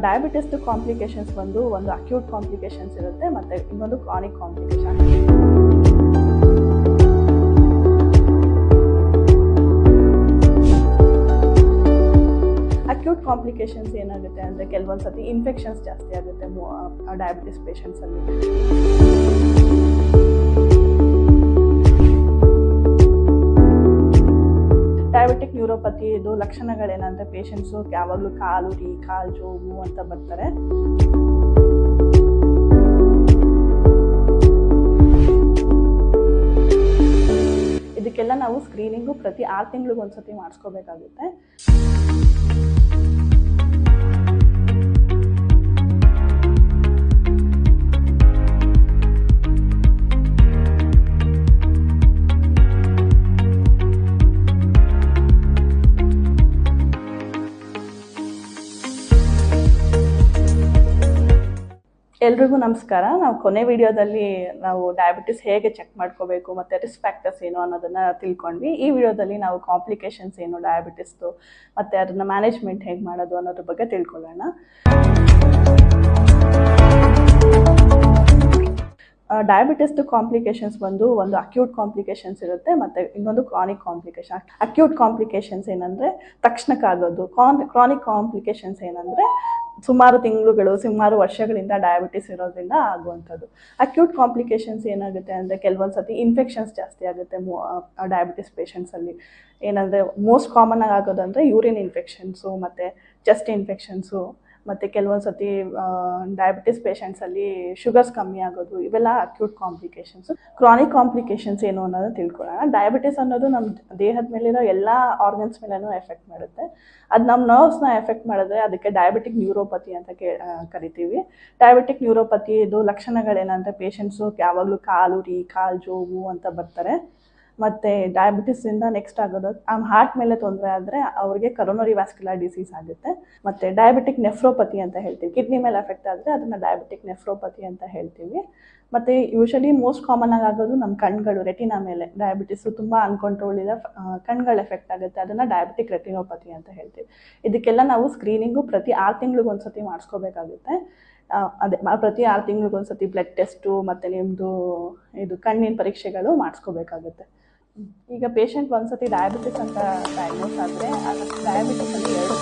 ಡಯಾಬಿಟಿಸ್ದು complications ಬಂದು ಒಂದು acute complications ಇರುತ್ತೆ ಮತ್ತು ಇನ್ನೊಂದು ಕ್ರಾನಿಕ್ ಕಾಂಪ್ಲಿಕೇಶನ್ ಅಕ್ಯೂಟ್ ಕಾಂಪ್ಲಿಕೇಶನ್ಸ್ ಏನಾಗುತ್ತೆ ಅಂದರೆ ಕೆಲವೊಂದು ಸತಿ ಇನ್ಫೆಕ್ಷನ್ಸ್ ಜಾಸ್ತಿ ಆಗುತ್ತೆ ಡಯಾಬಿಟಿಸ್ ಪೇಷಂಟ್ಸಲ್ಲಿ ಡಯಾಬಿಟಿಕ್ ಲಕ್ಷಣಗಳೇನಂದ್ರೆ ಪೇಷಂಟ್ಸು ಯಾವಾಗಲೂ ಕಾಲು ರೀ ಕಾಲು ಜೋವು ಅಂತ ಬರ್ತಾರೆ ಇದಕ್ಕೆಲ್ಲ ನಾವು ಸ್ಕ್ರೀನಿಂಗು ಪ್ರತಿ ಆರು ತಿಂಗಳಿಗೆ ಒಂದ್ಸತಿ ಮಾಡಿಸ್ಕೋಬೇಕಾಗುತ್ತೆ. ಎಲ್ರಿಗೂ ನಮಸ್ಕಾರ. ನಾವು ಕೊನೆ ವಿಡಿಯೋದಲ್ಲಿ ನಾವು ಡಯಾಬಿಟಿಸ್ ಹೇಗೆ ಚೆಕ್ ಮಾಡ್ಕೋಬೇಕು, ಮತ್ತು ರಿಸ್ಕ್ ಫ್ಯಾಕ್ಟರ್ಸ್ ಏನು ಅನ್ನೋದನ್ನು ತಿಳ್ಕೊಂಡ್ವಿ. ಈ ವಿಡಿಯೋದಲ್ಲಿ ನಾವು ಕಾಂಪ್ಲಿಕೇಶನ್ಸ್ ಏನು ಡಯಾಬಿಟಿಸ್ದು ಮತ್ತು ಅದನ್ನು ಮ್ಯಾನೇಜ್ಮೆಂಟ್ ಹೇಗೆ ಮಾಡೋದು ಅನ್ನೋದ್ರ ಬಗ್ಗೆ ತಿಳ್ಕೊಳ್ಳೋಣ. ಡಯಾಬಿಟಿಸ್ದು ಕಾಂಪ್ಲಿಕೇಶನ್ಸ್ ಬಂದು ಒಂದು ಅಕ್ಯೂಟ್ ಕಾಂಪ್ಲಿಕೇಶನ್ಸ್ ಇರುತ್ತೆ, ಮತ್ತು ಇನ್ನೊಂದು ಕ್ರಾನಿಕ್ ಕಾಂಪ್ಲಿಕೇಶನ್ ಅಕ್ಯೂಟ್ ಕಾಂಪ್ಲಿಕೇಶನ್ಸ್ ಏನಂದರೆ ತಕ್ಷಣಕ್ಕಾಗೋದು. ಕಾನ್ ಕ್ರಾನಿಕ್ ಕಾಂಪ್ಲಿಕೇಶನ್ಸ್ ಏನಂದರೆ ಸುಮಾರು ತಿಂಗಳುಗಳು, ಸುಮಾರು ವರ್ಷಗಳಿಂದ ಡಯಾಬಿಟಿಸ್ ಇರೋದ್ರಿಂದ ಆಗುವಂಥದ್ದು. ಅಕ್ಯೂಟ್ ಕಾಂಪ್ಲಿಕೇಶನ್ಸ್ ಏನಾಗುತ್ತೆ ಅಂದರೆ ಕೆಲವೊಂದು ಸತಿ ಇನ್ಫೆಕ್ಷನ್ಸ್ ಜಾಸ್ತಿ ಆಗುತ್ತೆ ಡಯಾಬಿಟಿಸ್ ಪೇಷಂಟ್ಸಲ್ಲಿ ಏನಂದರೆ ಮೋಸ್ಟ್ ಕಾಮನ್ ಆಗಿ ಆಗೋದಂದರೆ ಯೂರಿನ್ ಇನ್ಫೆಕ್ಷನ್ಸು ಮತ್ತು ಚೆಸ್ಟ್ ಇನ್ಫೆಕ್ಷನ್ಸು ಮತ್ತು ಕೆಲವೊಂದು ಸತಿ ಡಯಾಬಿಟಿಸ್ ಪೇಷಂಟ್ಸಲ್ಲಿ ಶುಗರ್ಸ್ ಕಮ್ಮಿ ಆಗೋದು, ಇವೆಲ್ಲ ಅಕ್ಯೂಟ್ ಕಾಂಪ್ಲಿಕೇಶನ್ಸ್ ಕ್ರಾನಿಕ್ ಕಾಂಪ್ಲಿಕೇಶನ್ಸ್ ಏನು ಅನ್ನೋದು ತಿಳ್ಕೊಳ್ಳೋಣ. ಡಯಾಬಿಟಿಸ್ ಅನ್ನೋದು ನಮ್ಮ ದೇಹದ ಮೇಲಿರೋ ಎಲ್ಲ ಆರ್ಗನ್ಸ್ ಮೇಲೂ ಎಫೆಕ್ಟ್ ಮಾಡುತ್ತೆ. ಅದು ನಮ್ಮ ನರ್ವ್ಸ್ನ ಎಫೆಕ್ಟ್ ಮಾಡಿದ್ರೆ ಅದಕ್ಕೆ ಡಯಾಬಿಟಿಕ್ ನ್ಯೂರೋಪತಿ ಅಂತ ಕೇ ಕರಿತೀವಿ. ಡಯಾಬಿಟಿಕ್ ನ್ಯೂರೋಪತಿ ಇದು ಲಕ್ಷಣಗಳೇನಂದರೆ ಪೇಷಂಟ್ಸು ಯಾವಾಗಲೂ ಕಾಲು ರೀ ಕಾಲು, ಜೋವು ಅಂತ ಬರ್ತಾರೆ. ಮತ್ತು ಡಯಾಬಿಟಿಸಿಂದ ನೆಕ್ಸ್ಟ್ ಆಗೋದು. ಹಾರ್ಟ್ ಮೇಲೆ ತೊಂದರೆ ಆದರೆ ಅವ್ರಿಗೆ ಕರೋನರಿ ವ್ಯಾಸ್ಕ್ಯುಲರ್ ಡಿಸೀಸ್ ಆಗುತ್ತೆ. ಮತ್ತು ಡಯಾಬಿಟಿಕ್ ನೆಫ್ರೋಪತಿ ಅಂತ ಹೇಳ್ತೀವಿ. ಕಿಡ್ನಿ ಮೇಲೆ ಎಫೆಕ್ಟ್ ಆದರೆ ಅದನ್ನು ಡಯಾಬಿಟಿಕ್ ನೆಫ್ರೋಪತಿ ಅಂತ ಹೇಳ್ತೀವಿ. ಮತ್ತು ಯೂಶಲಿ ಮೋಸ್ಟ್ ಕಾಮನ್ ಆಗಿ ಆಗೋದು ನಮ್ಮ ಕಣ್ಗಳು ರೆಟಿನಾ ಮೇಲೆ. ಡಯಾಬಿಟಿಸ್ ತುಂಬ ಅನ್ಕಂಟ್ರೋಲ್ ಇದೆ ಕಣ್ಗಳು ಎಫೆಕ್ಟ್ ಆಗುತ್ತೆ. ಅದನ್ನು ಡಯಾಬಿಟಿಕ್ ರೆಟಿನೋಪತಿ ಅಂತ ಹೇಳ್ತೀವಿ. ಇದಕ್ಕೆಲ್ಲ ನಾವು ಸ್ಕ್ರೀನಿಂಗು ಪ್ರತಿ ಆರು ತಿಂಗಳಿಗೆ ಒಂದ್ಸತಿ ಮಾಡಿಸ್ಕೋಬೇಕಾಗುತ್ತೆ. ಅದೇ ಪ್ರತಿ ಆರು ತಿಂಗಳಿಗೆ ಬ್ಲಡ್ ಟೆಸ್ಟು ಮತ್ತು ನಿಮ್ಮದು ಇದು ಕಣ್ಣಿನ ಪರೀಕ್ಷೆಗಳು ಮಾಡಿಸ್ಕೋಬೇಕಾಗುತ್ತೆ. ಈಗ ಪೇಷಂಟ್ ಒಂದ್ಸತಿ ಡಯಾಬಿಟಿಸ್ ಅಂತ ಡಯಾಗ್ನೋಸ್ ಆದರೆ ಡಯಾಬಿಟಿಸ್ ಅಂತ ಎರಡು